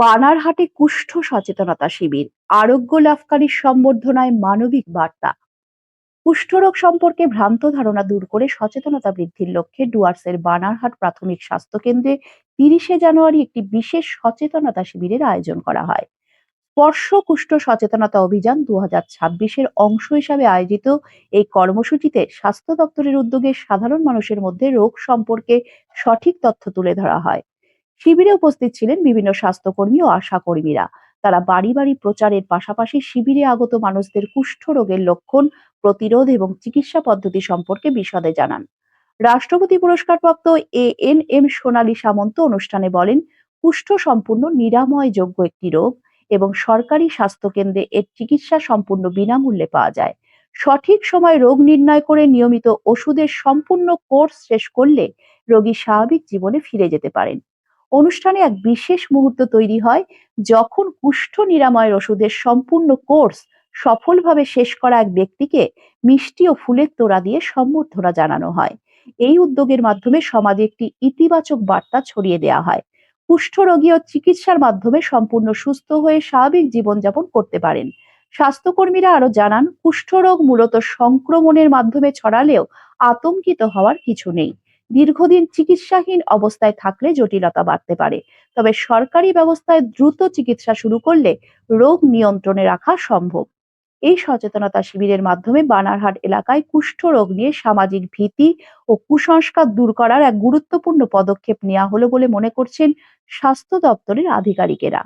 বানারহাটে কুষ্ঠ সচেতনতা শিবির, আরোগ্য লাভকারীর সম্বর্ধনায় মানবিক বার্তা। কুষ্ঠরোগ সম্পর্কে ভ্রান্ত ধারণা দূর করে সচেতনতা বৃদ্ধির লক্ষ্যে ডুয়ার্সের বানারহাট প্রাথমিক স্বাস্থ্য কেন্দ্রে তিরিশে জানুয়ারি একটি বিশেষ সচেতনতা শিবিরের আয়োজন করা হয়। স্পর্শ কুষ্ঠ সচেতনতা অভিযান দু হাজার ছাব্বিশের অংশ হিসাবে আয়োজিত এই কর্মসূচিতে স্বাস্থ্য দপ্তরের উদ্যোগে সাধারণ মানুষের মধ্যে রোগ সম্পর্কে সঠিক তথ্য তুলে ধরা হয়। শিবিরে উপস্থিত ছিলেন বিভিন্ন স্বাস্থ্যকর্মী ও আশা কর্মীরা তারা বাড়ি বাড়ি প্রচারের পাশাপাশি শিবিরে আগত মানুষদের কুষ্ঠ রোগের লক্ষণ, প্রতিরোধ এবং চিকিৎসা পদ্ধতি সম্পর্কে বিশদে জানান। রাষ্ট্রপতি পুরস্কারপ্রাপ্ত এ এন এম সোনালী সামন্ত অনুষ্ঠানে বলেন, কুষ্ঠ সম্পূর্ণ নিরাময় যোগ্য একটি রোগ এবং সরকারি স্বাস্থ্যকেন্দ্রে এর চিকিৎসা সম্পূর্ণ বিনামূল্যে পাওয়া যায়। সঠিক সময় রোগ নির্ণয় করে নিয়মিত ওষুধের সম্পূর্ণ কোর্স শেষ করলে রোগী স্বাভাবিক জীবনে ফিরে যেতে পারেন। অনুষ্ঠানে এক বিশেষ মুহূর্ত তৈরি হয় যখন কুষ্ঠ নিরাময়ের ওষুধের সম্পূর্ণ কোর্স সফলভাবে শেষ করা এক ব্যক্তিকে মিষ্টি ও ফুলের তোড়া দিয়ে সম্বর্ধনা জানানো হয়। এই উদ্যোগের মাধ্যমে সমাজে একটি ইতিবাচক বার্তা ছড়িয়ে দেওয়া হয়। কুষ্ঠরোগী ও চিকিৎসার মাধ্যমে সম্পূর্ণ সুস্থ হয়ে স্বাভাবিক জীবনযাপন করতে পারেন। স্বাস্থ্যকর্মীরা আরও জানান কুষ্ঠরোগ মূলত সংক্রমণের মাধ্যমে ছড়ালেও আতঙ্কিত হওয়ার কিছু নেই। দীর্ঘদিন চিকিৎসাহীন অবস্থায় থাকলে জটিলতা বাড়তে পারে। তবে সরকারি ব্যবস্থায় দ্রুত চিকিৎসা শুরু করলে রোগ নিয়ন্ত্রণে রাখা সম্ভব। এই সচেতনতা শিবিরের মাধ্যমে বানারহাট এলাকায় কুষ্ঠ রোগ নিয়ে সামাজিক ভীতি ও কুসংস্কার দূর করার এক গুরুত্বপূর্ণ পদক্ষেপ নেওয়া হলো বলে মনে করছেন স্বাস্থ্য দপ্তরের আধিকারিকেরা।